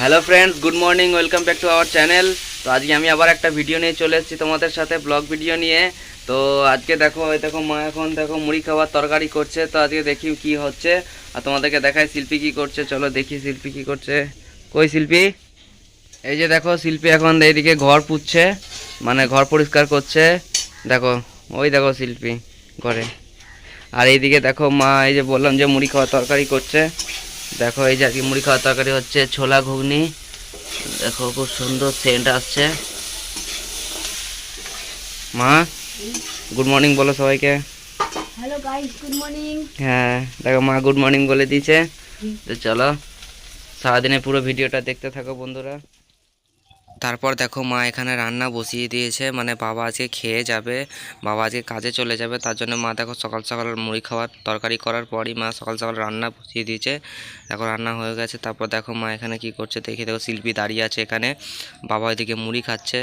Hello friends, good morning, welcome back to our channel. তো আজকে আমি আবার একটা ভিডিও নিয়ে চলে এসেছি তোমাদের সাথে, ব্লগ ভিডিও নিয়ে। তো আজকে দেখো দেখো, মা এখন দেখো মুড়ি খাবার তরকারি করছে। তো আজকে দেখি কি হচ্ছে। আর তোমাদেরকে দেখায় শিল্পী কি করছে। চলো দেখি শিল্পী কি করছে। কই শিল্পী? এই যে দেখো, শিল্পী এখন এইদিকে ঘর পুচ্ছে মানে ঘর পরিষ্কার করছে। দেখো, ওই দেখো শিল্পী ঘরে। আর এইদিকে দেখো মা, এই যে বললাম যে মুড়ি খাওয়া তরকারি করছে। দেখো এই যে আর কি মুড়ি খাওয়া তরকারি হচ্ছে ছোলা ঘুগনি। দেখো খুব সুন্দর সেন্ট আসছে। মা গুড মর্নিং বলো সবাইকে। হ্যালো গাইস গুড মর্নিং হ্যাঁ দেখো মা গুড মর্নিং বলে দিয়েছে। তো চলো সারাদিনে পুরো ভিডিওটা দেখতে থাকো বন্ধুরা। তারপর দেখো মা এখানে রান্না বসিয়ে দিয়েছে। মানে বাবা আজকে খেয়ে যাবে, বাবা আজকে কাজে চলে যাবে, তার জন্য মা দেখো সকাল সকাল মুড়ি খাওয়ার তরকারি করার পরই মা সকাল সকাল রান্না বসিয়ে দিয়েছে। দেখো রান্না হয়ে গেছে, তারপর দেখো মা এখানে কি করছে দেখি, দেখো শিল্পী দাঁড়িয়ে আছে এখানে। বাবা ওইদিকে মুড়ি খাচ্ছে,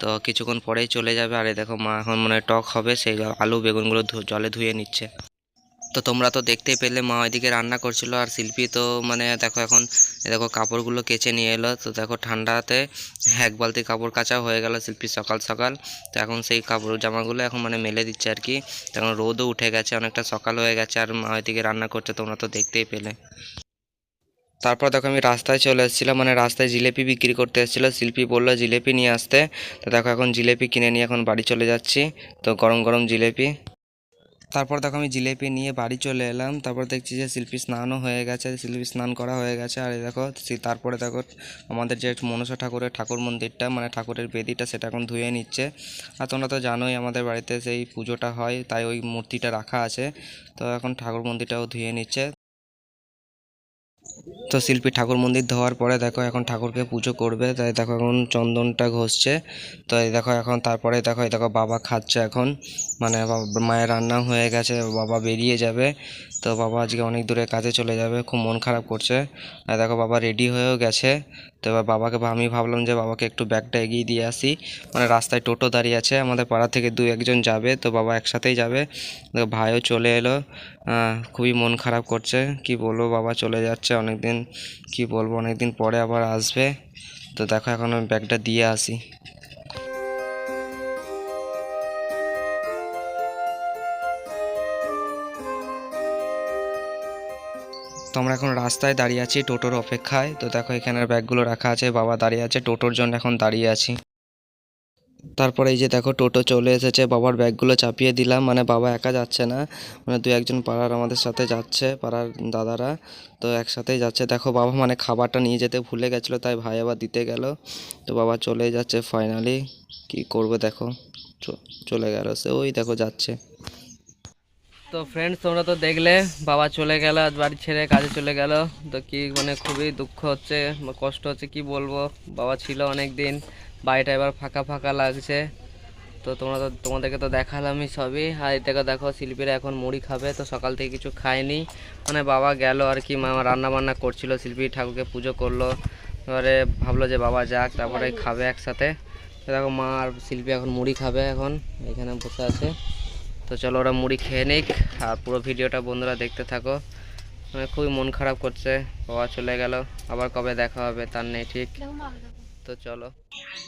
তো কিছুক্ষণ পরেই চলে যাবে। আর দেখো মা এখন মনে টক হবে, সেই আলু বেগুনগুলো জলে ধুয়ে নিচ্ছে। তো তোমরা তো দেখতে পেলে, মা ওইদিকে রান্না করছিল আর শিল্পী তো মানে দেখো এখন দেখো কাপড়গুলো কেচে নিয়ে এলো, তো দেখো ঠান্ডাতে এক বালতি কাপড় কাচা হয়ে গেল শিল্পী সকাল সকাল। তো এখন সেই কাপড় জামাগুলো এখন মানে মেলে দিচ্ছে আর কি। তো এখন রোদও উঠে গেছে, অনেকটা সকাল হয়ে গেছে আর মা ওইদিকে রান্না করছে, তোমরা তো দেখতেই পেলে। তারপর দেখো আমি রাস্তায় চলে এসেছিলাম মানে রাস্তায় জিলেপি বিক্রি করতে এসেছিল, শিল্পী বলল জিলেপি নিয়ে আসতে। তো দেখো এখন জিলেপি কিনে নিয়ে এখন বাড়ি চলে যাচ্ছি, তো গরম গরম জিলেপি। তারপর দেখো আমি জিলেপি নিয়ে বাড়ি চলে এলাম, তারপর দেখছি যে শিল্পী স্নানও হয়ে গেছে, শিল্পী স্নান করা হয়ে গেছে, আর এই দেখো তারপরে দেখো আমাদের যে মনসা ঠাকুরের ঠাকুর মন্দিরটা মানে ঠাকুরের বেদিটা, সেটা এখন ধুয়ে নিচ্ছে। আর তোমরা তো জানোই আমাদের বাড়িতে সেই পুজোটা হয়, তাই ওই মূর্তিটা রাখা আছে। তো এখন ঠাকুর মন্দিরটাও ধুয়ে নিচ্ছে। তো শিল্পী ঠাকুর মন্দির ধোয়ার পরে দেখো এখন ঠাকুরকে পুজো করবে, তাই দেখো এখন চন্দনটা ঘষছে তো এই দেখো এখন তারপরে দেখো, এই দেখো বাবা খাচ্ছে এখন মানে মায়ের রান্না হয়ে গেছে, বাবা বেরিয়ে যাবে, তো বাবা আজকে অনেক দূরে কাজে চলে যাবে, খুব মন খারাপ করছে, আর দেখো বাবা রেডি হয়েও গেছে তো এবার বাবাকে, আমি ভাবলাম যে বাবাকে একটু ব্যাগটা এগিয়ে দিয়ে আসি। মানে রাস্তায় টোটো দাঁড়িয়ে আছে, আমাদের পাড়া থেকে দু একজন যাবে, তো বাবা একসাথেই যাবে। ভাইও চলে এলো। খুবই মন খারাপ করছে। কি বলব, বাবা চলে যাচ্ছে অনেক দিন কি বলব অনেক দিন পরে আবার আসবে। তো দেখো এখন আমি ব্যাগটা দিয়ে আসি। তো আমরা এখন রাস্তায় দাঁড়িয়ে আছি টোটোর অপেক্ষায়। তো দেখো, এখানের ব্যাগগুলো রাখা আছে, বাবা দাঁড়িয়ে আছে, টোটোর জন্য এখন দাঁড়িয়ে আছি। তারপরে এই যে দেখো, টোটো চলে এসেছে, বাবার ব্যাগগুলো চাপিয়ে দিলাম মানে বাবা একা যাচ্ছে না মানে দু একজন পাড়ার আমাদের সাথে যাচ্ছে, পাড়ার দাদারা, তো একসাথেই যাচ্ছে। দেখো, বাবা মানে খাবারটা নিয়ে যেতে ভুলে গেছিল, তাই ভাই আবার দিতে গেল। তো বাবা চলে যাচ্ছে ফাইনালি কি করবে দেখো চলে গেল, সে ওই দেখো যাচ্ছে। তো ফ্রেন্ডস তোমরা তো দেখলে, বাবা চলে গেল আজ বাড়ি ছেড়ে কাজে চলে গেল। তো কি মানে খুবই দুঃখ হচ্ছে কষ্ট হচ্ছে, কি বলব? বাবা ছিল অনেক দিন বাড়িটা এবার ফাঁকা ফাঁকা লাগছে। তো তোমরা তো, তোমাদেরকে তো দেখালামই সবই। আর দেখো দেখো, শিল্পীরা এখন মুড়ি খাবে, তো সকাল থেকে কিছু খায়নি। মানে বাবা গেল, আর কি মা রান্না বান্না করছিল, শিল্পী ঠাকুরকে পুজো করল। এবারে ভাবলো যে বাবা যাক তারপরে খাবে একসাথে। দেখো, মা আর শিল্পী এখন মুড়ি খাবে এখন, এখানে বসে আছে। তো চলো ওরা মুড়ি খেয়ে নিক, আর পুরো ভিডিওটা বন্ধুরা দেখতে থাকো। মানে খুবই মন খারাপ করছে, বাবা চলে গেল, আবার কবে দেখা হবে তার নেই ঠিক। তো চলো।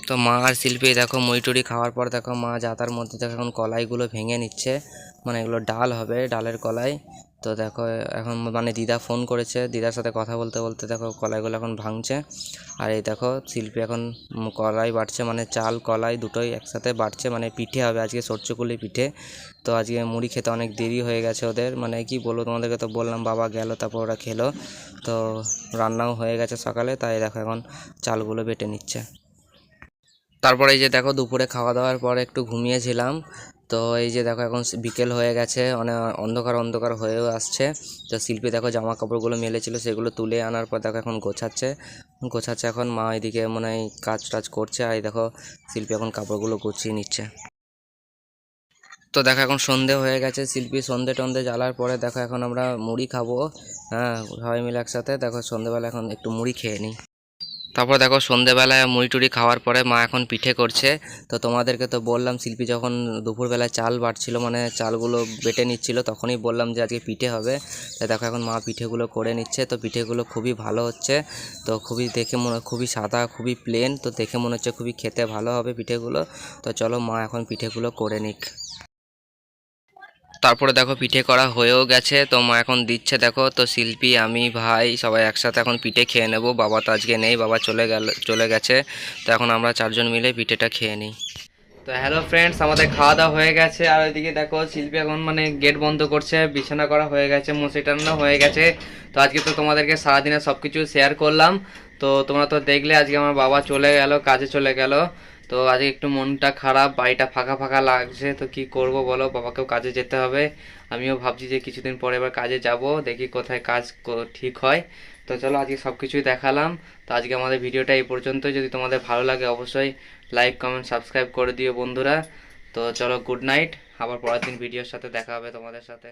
তো মা আর শিল্পী, দেখো মুড়ি খাওয়ার পর দেখো মা যাতার মধ্যে দেখো এখন কলাইগুলো ভেঙে নিচ্ছে। মানে এগুলো ডাল হবে, ডালের কলাই। তো দেখো, এখন মানে দিদা ফোন করেছে, দিদার সাথে কথা বলতে বলতে দেখো কলাইগুলো এখন ভাঙছে। আর এই দেখো, শিল্পী এখন কলাই বাটছে মানে চাল, কলাই দুটোই একসাথে বাটছে মানে পিঠে হবে, আজকে সরচুকুলি পিঠে। তো আজকে মুড়ি খেতে অনেক দেরি হয়ে গেছে ওদের মানে কি বলব তোমাদেরকে তো বললাম, বাবা গেল, তারপর ওরা খেলো। তো রান্নাও হয়ে গেছে সকালে, তাই দেখো এখন চালগুলো বেটে নিচ্ছে। তারপরে এই যে দেখো, দুপুরে খাওয়া দাওয়ার পর একটু ঘুমিয়েছিলাম। তো এই যে দেখো এখন বিকেল হয়ে গেছে অনেক অন্ধকার অন্ধকার হয়েও আসছে। তো শিল্পী দেখো জামা কাপড়গুলো মেলেছিল, সেগুলো তুলে আনার পর দেখো এখন গোছাচ্ছে। গোছাচ্ছে এখন মা এদিকে মনে হয় কাজ টাজ করছে, আর দেখো শিল্পী এখন কাপড়গুলো গুছিয়ে নিচ্ছে। তো দেখো এখন সন্ধে হয়ে গেছে, শিল্পী সন্ধে টন্ধে জ্বালার পরে দেখো এখন আমরা মুড়ি খাব। হ্যাঁ সবাই মিলে একসাথে, দেখো সন্ধেবেলা এখন একটু মুড়ি খেয়ে নিই। তারপর দেখো সন্ধেবেলায় মুড়ি টুড়ি খাওয়ার পরে মা এখন পিঠে করছে। তো তোমাদেরকে তো বললাম, শিল্পী যখন দুপুরবেলায় চাল বাটছিল মানে চালগুলো বেটে নিচ্ছিল, তখনই বললাম যে আজকে পিঠে হবে। তো দেখো এখন মা পিঠেগুলো করে নিচ্ছে, তো পিঠেগুলো খুবই ভালো হচ্ছে। তো খুবই দেখে মনে, খুবই সাদা, খুবই প্লেন তো দেখে মনে হচ্ছে খুবই খেতে ভালো হবে পিঠেগুলো। তো চলো মা এখন পিঠেগুলো করে নিক। তারপরে দেখো পিঠে করা হয়েও গেছে, তো মা এখন দিচ্ছে দেখো, তো শিল্পী, আমি, ভাই সবাই একসাথে এখন পিঠে খেয়ে নেব। বাবা তো আজকে নেই, বাবা চলে গেল, চলে গেছে, তো এখন আমরা চারজন মিলে পিঠেটা খেয়ে নিই। তো হ্যালো ফ্রেন্ডস আমাদের খাওয়া দাওয়া হয়ে গেছে, আর ওইদিকে দেখো শিল্পী এখন মানে গেট বন্ধ করছে, বিছানা করা হয়ে গেছে মশি টানানো হয়ে গেছে। তো আজকে তো তোমাদেরকে সারাদিনে সব কিছু শেয়ার করলাম, তো তোমরা তো দেখলে আজকে আমার বাবা চলে গেল, কাজে চলে গেল। তো আজকে একটু মনটা খারাপ, বাড়িটা ফাঁকা ফাঁকা লাগছে, তো কি করব বলো? বাবাকেও কাজে যেতে হবে। আমিও ভাবছি যে কিছুদিন পরে এবার কাজে যাব, দেখি কোথায় কাজ ঠিক হয়। তো চলো আজকে সব কিছুই দেখালাম। তো আজকে আমাদের ভিডিওটা এই পর্যন্ত যদি তোমাদের ভালো লাগে অবশ্যই লাইক কমেন্ট সাবস্ক্রাইব করে দিও বন্ধুরা। তো চলো গুড নাইট আবার পরের দিন ভিডিওর সাথে দেখা হবে তোমাদের সাথে।